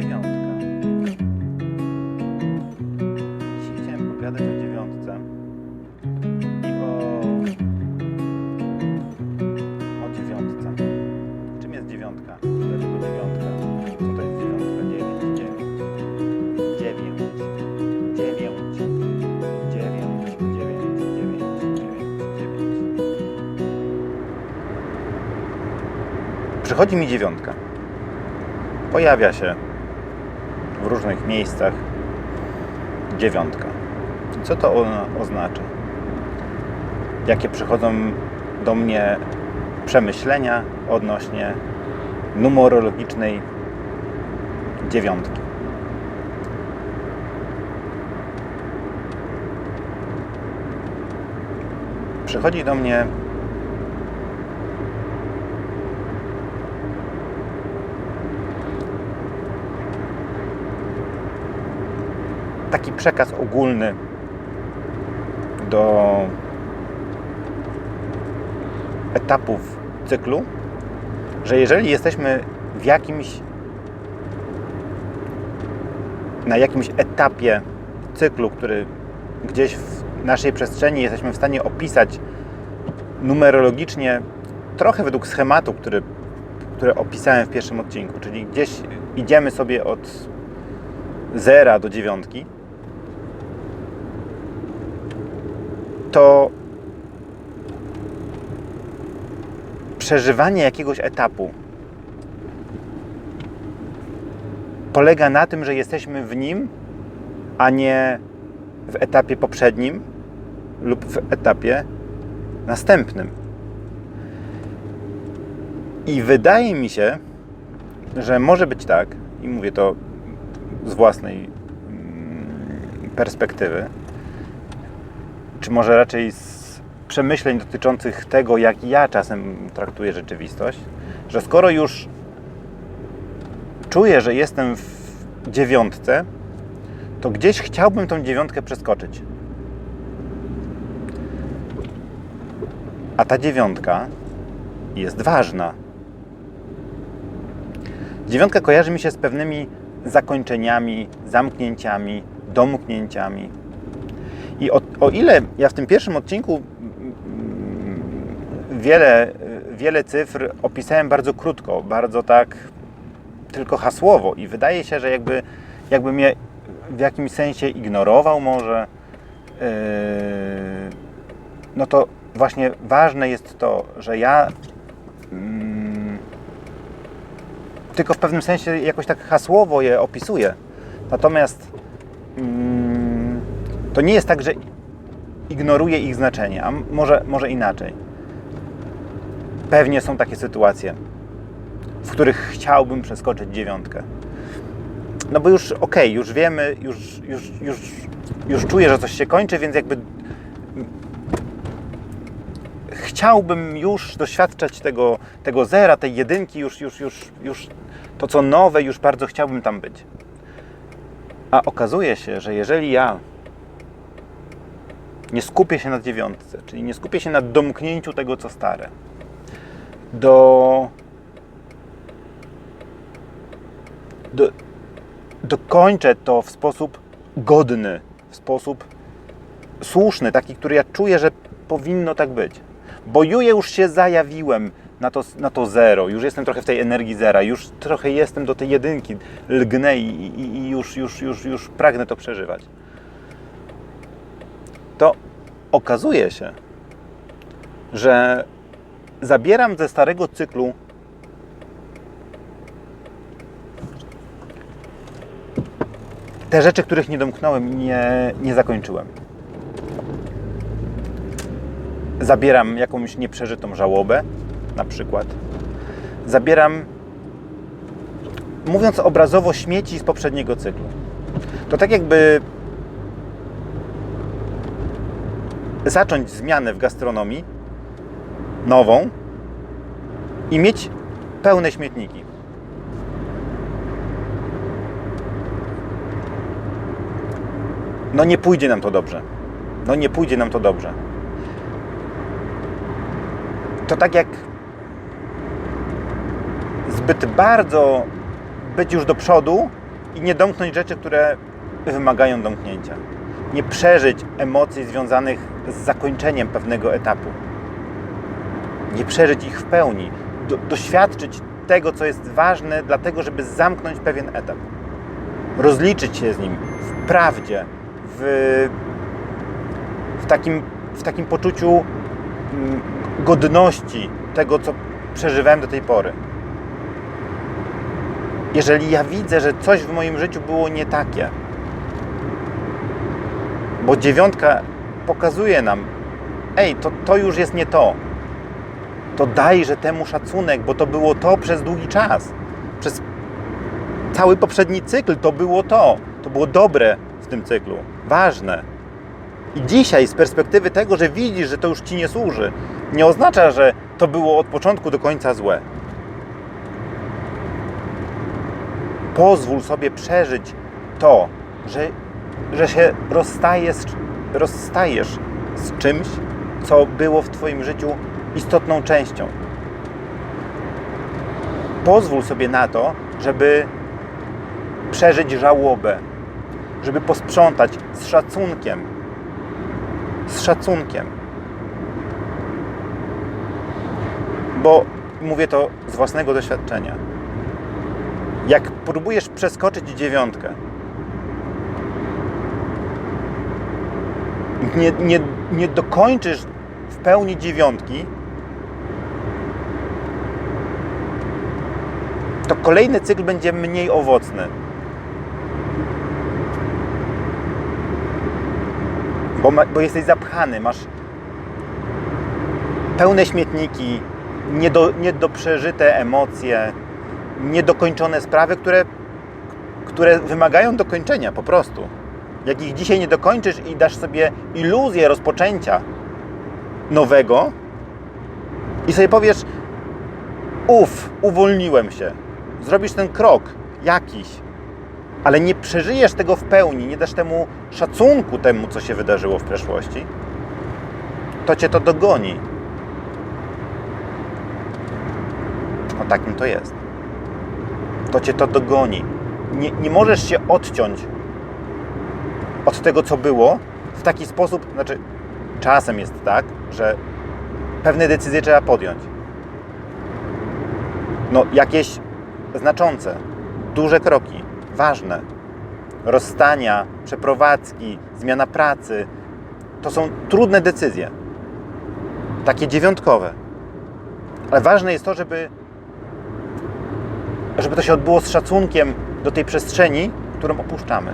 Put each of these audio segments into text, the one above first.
dziewiątka. Dzisiaj chciałem pogadać o dziewiątce i o, o dziewiątce. Czym jest dziewiątka? Dlaczego dziewiątka? Co to jest dziewiątka? Dziewięć, dziewięć. Dziewięć. Dziewięć. Dziewięć, dziewięć, dziewięć, dziewięć, dziewięć. Przychodzi mi dziewiątka. Pojawia się w różnych miejscach dziewiątka. Co to oznacza? Jakie przychodzą do mnie przemyślenia odnośnie numerologicznej dziewiątki? Przychodzi do mnie taki przekaz ogólny do etapów cyklu, że jeżeli jesteśmy w jakimś na jakimś etapie cyklu, który gdzieś w naszej przestrzeni jesteśmy w stanie opisać numerologicznie, trochę według schematu, który, który opisałem w pierwszym odcinku, czyli gdzieś idziemy sobie od zera do dziewiątki, to przeżywanie jakiegoś etapu polega na tym, że jesteśmy w nim, a nie w etapie poprzednim lub w etapie następnym. I wydaje mi się, że może być tak, i mówię to z własnej mm, perspektywy, czy może raczej z przemyśleń dotyczących tego, jak ja czasem traktuję rzeczywistość, że skoro już czuję, że jestem w dziewiątce, to gdzieś chciałbym tą dziewiątkę przeskoczyć. A ta dziewiątka jest ważna. Dziewiątka kojarzy mi się z pewnymi zakończeniami, zamknięciami, domknięciami. I o, o ile ja w tym pierwszym odcinku mm, wiele, wiele cyfr opisałem bardzo krótko, bardzo tak tylko hasłowo i wydaje się, że jakby, jakby mnie w jakimś sensie ignorował może, yy, no to właśnie ważne jest to, że ja mm, tylko w pewnym sensie jakoś tak hasłowo je opisuję. Natomiast mm, to nie jest tak, że ignoruję ich znaczenie, a może, może inaczej. Pewnie są takie sytuacje, w których chciałbym przeskoczyć dziewiątkę. No bo już okej, okay, już wiemy, już, już, już, już czuję, że coś się kończy, więc jakby chciałbym już doświadczać tego, tego zera, tej jedynki, już, już, już, już to co nowe, już bardzo chciałbym tam być. A okazuje się, że jeżeli ja nie skupię się na dziewiątce, czyli nie skupię się na domknięciu tego, co stare, do, do dokończę to w sposób godny, w sposób słuszny, taki, który ja czuję, że powinno tak być. Bo ju już się zajawiłem na to, na to zero, już jestem trochę w tej energii zera, już trochę jestem do tej jedynki, lgnę i, i, i już, już, już, już pragnę to przeżywać. To okazuje się, że zabieram ze starego cyklu te rzeczy, których nie domknąłem i nie, nie zakończyłem. Zabieram jakąś nieprzeżytą żałobę, na przykład. Zabieram, mówiąc obrazowo, śmieci z poprzedniego cyklu. To tak jakby zacząć zmianę w gastronomii, nową, i mieć pełne śmietniki. No nie pójdzie nam to dobrze. No nie pójdzie nam to dobrze. To tak jak zbyt bardzo być już do przodu i nie domknąć rzeczy, które wymagają domknięcia. Nie przeżyć emocji związanych z zakończeniem pewnego etapu. Nie przeżyć ich w pełni. Do, doświadczyć tego, co jest ważne, dlatego, żeby zamknąć pewien etap. Rozliczyć się z nim w prawdzie, w, w, takim, w takim poczuciu mm, godności tego, co przeżywałem do tej pory. Jeżeli ja widzę, że coś w moim życiu było nie takie, bo dziewiątka pokazuje nam, ej, to, to już jest nie to, to dajże temu szacunek, bo to było to przez długi czas. Przez cały poprzedni cykl to było to. To było dobre w tym cyklu, ważne. I dzisiaj, z perspektywy tego, że widzisz, że to już ci nie służy, nie oznacza, że to było od początku do końca złe. Pozwól sobie przeżyć to, że, że się rozstajesz, rozstajesz z czymś, co było w Twoim życiu istotną częścią. Pozwól sobie na to, żeby przeżyć żałobę, żeby posprzątać z szacunkiem. Z szacunkiem. Bo mówię to z własnego doświadczenia. Jak próbujesz przeskoczyć dziewiątkę, nie, nie, nie dokończysz w pełni dziewiątki, to kolejny cykl będzie mniej owocny. Bo, ma, bo jesteś zapchany, masz pełne śmietniki, niedo, niedoprzeżyte emocje, niedokończone sprawy, które, które wymagają dokończenia po prostu. Jak ich dzisiaj nie dokończysz i dasz sobie iluzję rozpoczęcia nowego i sobie powiesz, uff, uwolniłem się, zrobisz ten krok jakiś, ale nie przeżyjesz tego w pełni, nie dasz temu szacunku temu, co się wydarzyło w przeszłości, to cię to dogoni. O takim to jest. To cię to dogoni. Nie, nie możesz się odciąć od tego, co było w taki sposób, znaczy czasem jest tak, że pewne decyzje trzeba podjąć. No, jakieś znaczące, duże kroki, ważne. Rozstania, przeprowadzki, zmiana pracy to są trudne decyzje. Takie dziewiątkowe. Ale ważne jest to, żeby, żeby to się odbyło z szacunkiem do tej przestrzeni, którą opuszczamy.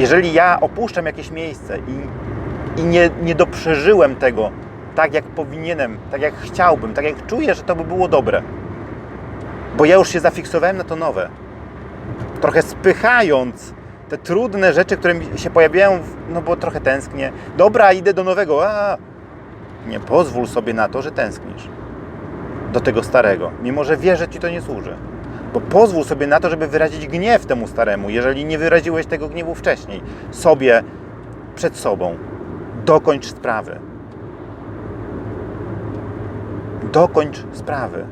Jeżeli ja opuszczam jakieś miejsce i, i nie, nie doprzeżyłem tego tak, jak powinienem, tak jak chciałbym, tak jak czuję, że to by było dobre, bo ja już się zafiksowałem na to nowe, trochę spychając te trudne rzeczy, które mi się pojawiają, no bo trochę tęsknię. Dobra, idę do nowego. A, nie pozwól sobie na to, że tęsknisz do tego starego, mimo że wiesz, że ci to nie służy. Bo pozwól sobie na to, żeby wyrazić gniew temu staremu, jeżeli nie wyraziłeś tego gniewu wcześniej. Sobie, przed sobą. Dokończ sprawy. Dokończ sprawy.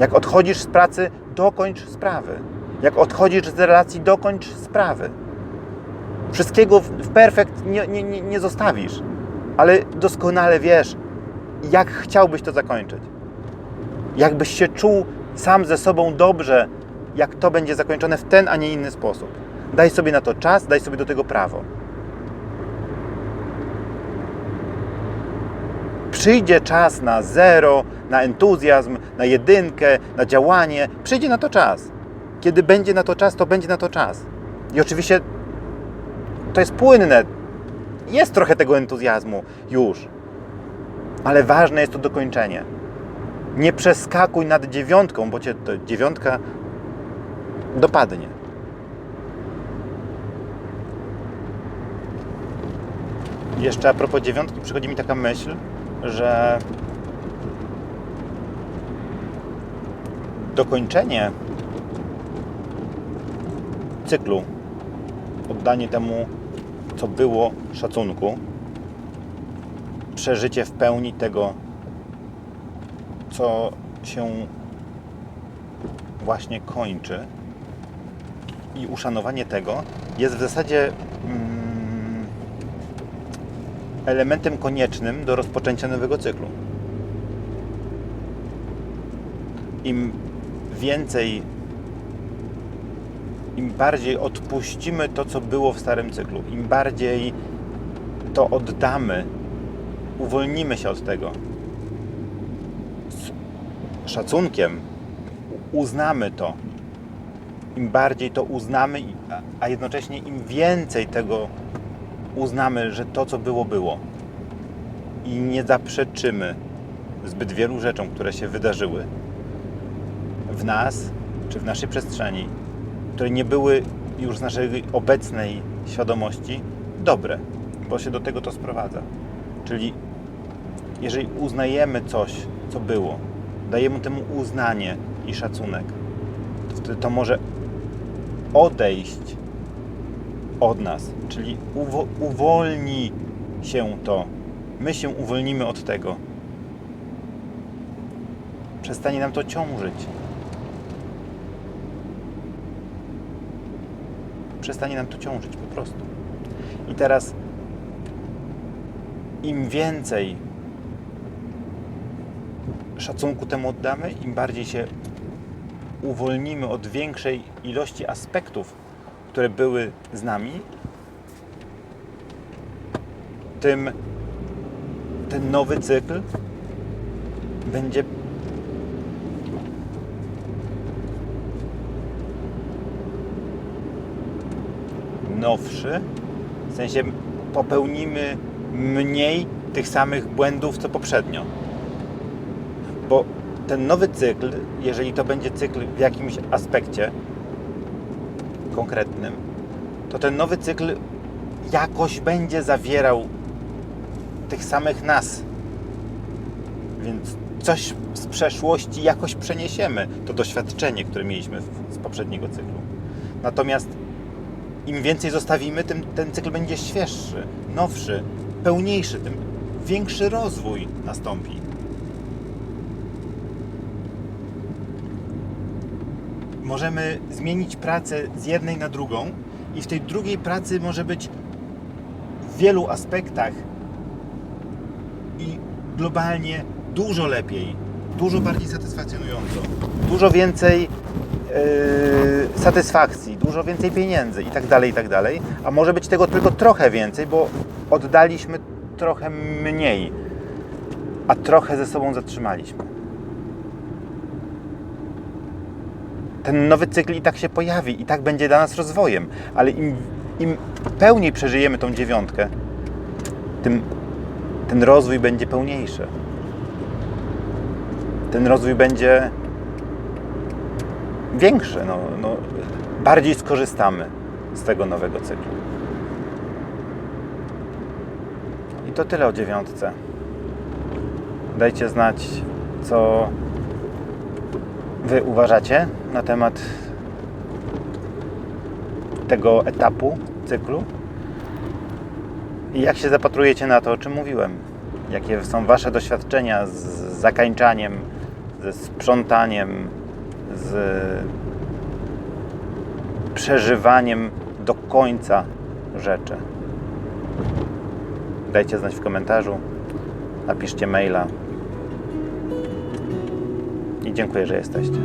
Jak odchodzisz z pracy, dokończ sprawy. Jak odchodzisz z relacji, dokończ sprawy. Wszystkiego w perfekt nie, nie, nie, nie zostawisz, ale doskonale wiesz, jak chciałbyś to zakończyć. Jakbyś się czuł sam ze sobą dobrze, jak to będzie zakończone w ten, a nie inny sposób. Daj sobie na to czas, daj sobie do tego prawo. Przyjdzie czas na zero, na entuzjazm, na jedynkę, na działanie. Przyjdzie na to czas. Kiedy będzie na to czas, to będzie na to czas. I oczywiście to jest płynne. Jest trochę tego entuzjazmu już. Ale ważne jest to dokończenie. Nie przeskakuj nad dziewiątką, bo cię to dziewiątka dopadnie. Jeszcze a propos dziewiątki przychodzi mi taka myśl, że dokończenie cyklu, oddanie temu, co było, szacunku, przeżycie w pełni tego, co się właśnie kończy i uszanowanie tego jest w zasadzie mm, elementem koniecznym do rozpoczęcia nowego cyklu. Im więcej, im bardziej odpuścimy to, co było w starym cyklu, im bardziej to oddamy, uwolnimy się od tego szacunkiem, uznamy to, im bardziej to uznamy, a jednocześnie im więcej tego uznamy, że to, co było, było. I nie zaprzeczymy zbyt wielu rzeczom, które się wydarzyły w nas, czy w naszej przestrzeni, które nie były już z naszej obecnej świadomości dobre, bo się do tego to sprowadza. Czyli jeżeli uznajemy coś, co było, dajemy temu uznanie i szacunek, to wtedy to może odejść od nas, czyli uwo- uwolni się to. My się uwolnimy od tego. Przestanie nam to ciążyć. Przestanie nam to ciążyć po prostu. I teraz im więcej szacunku temu oddamy, im bardziej się uwolnimy od większej ilości aspektów, które były z nami, tym ten nowy cykl będzie nowszy, w sensie popełnimy mniej tych samych błędów co poprzednio. Bo ten nowy cykl, jeżeli to będzie cykl w jakimś aspekcie konkretnym, to ten nowy cykl jakoś będzie zawierał tych samych nas. Więc coś z przeszłości jakoś przeniesiemy. To doświadczenie, które mieliśmy z poprzedniego cyklu. Natomiast im więcej zostawimy, tym ten cykl będzie świeższy, nowszy, pełniejszy, tym większy rozwój nastąpi. Możemy zmienić pracę z jednej na drugą i w tej drugiej pracy może być w wielu aspektach i globalnie dużo lepiej, dużo bardziej satysfakcjonująco, dużo więcej yy, satysfakcji, dużo więcej pieniędzy i tak dalej, i tak dalej. A może być tego tylko trochę więcej, bo oddaliśmy trochę mniej, a trochę ze sobą zatrzymaliśmy. Ten nowy cykl i tak się pojawi, i tak będzie dla nas rozwojem, ale im, im pełniej przeżyjemy tą dziewiątkę, tym ten rozwój będzie pełniejszy. Ten rozwój będzie większy. No, no, bardziej skorzystamy z tego nowego cyklu. I to tyle o dziewiątce. Dajcie znać, co Wy uważacie na temat tego etapu cyklu. I jak się zapatrujecie na to, o czym mówiłem? Jakie są Wasze doświadczenia z zakańczaniem, ze sprzątaniem, z przeżywaniem do końca rzeczy? Dajcie znać w komentarzu, napiszcie maila. I dziękuję, że jesteście.